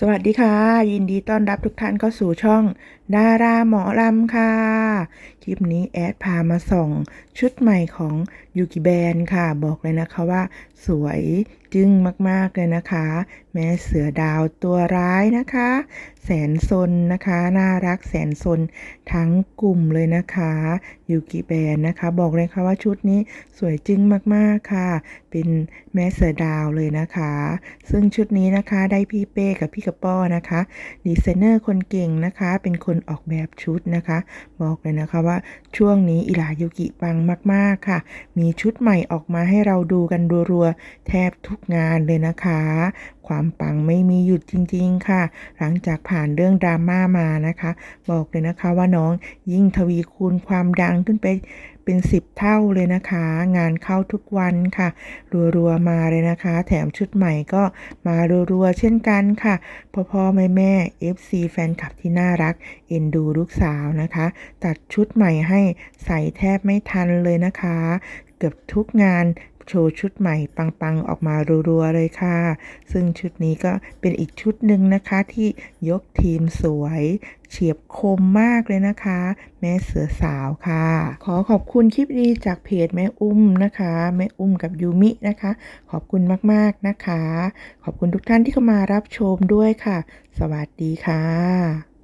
สวัสดีค่ะ ยินดีต้อนรับทุกท่านเข้าสู่ช่อง ดาราหมอลำค่ะ คลิปนี้แอดพามาส่องชุดใหม่ของยูกิแบนค่ะ บอกเลยนะคะว่า สวยจึ้งมาก ๆ เลยนะคะ แม้เสือดาวตัวร้ายนะคะ แสนซนนะคะ น่ารักแสนซนทั้งกลุ่มเลยนะคะยูกิแบนนะคะ บอกเลยค่ะว่าชุดนี้สวยจึ้งมาก ๆ ค่ะ เป็นแม่เสือดาวเลยนะคะ ซึ่งชุดนี้นะคะได้พี่เป้กับพี่กระป้อนะคะดีไซเนอร์คนเก่งนะคะ เป็นคนออกแบบชุดนะคะ บอกเลยนะคะว่าช่วงนี้อิรายุกิปังมาก ๆ ค่ะ มีชุดใหม่ออกมาให้เราดูกันรัวๆแทบทุกงานเลยนะคะ ความปังไม่มีหยุดจริง ๆ ค่ะ หลังจากผ่านเรื่องดราม่ามานะคะ บอกเลยนะคะว่าน้องยิ่งทวีคูณความดังขึ้นไป เป็นสิบเท่าเลยนะคะ งานเข้าทุกวันค่ะ รัวๆมาเลยนะคะ แถมชุดใหม่ก็มารัวๆเช่นกันค่ะ พ่อพ่อแม่แม่ FC แฟนคลับที่น่ารัก เอ็นดูลูกสาวนะคะ ตัดชุดใหม่ให้ใส่แทบไม่ทันเลยนะคะ เกือบทุกงาน โชว์ชุดใหม่ปังๆ ออกมารัวๆเลยค่ะ ซึ่งชุดนี้ก็เป็นอีกชุดหนึ่งนะคะที่ยกทีมสวยเฉียบคมมากเลยนะคะ แม่เสือสาวค่ะ ขอขอบคุณคลิปดีจากเพจแม่อุ้มนะคะ แม่อุ้มกับยูมินะคะ ขอบคุณมากๆนะคะ ขอบคุณทุกท่านที่เข้ามารับชมด้วยค่ะ สวัสดีค่ะ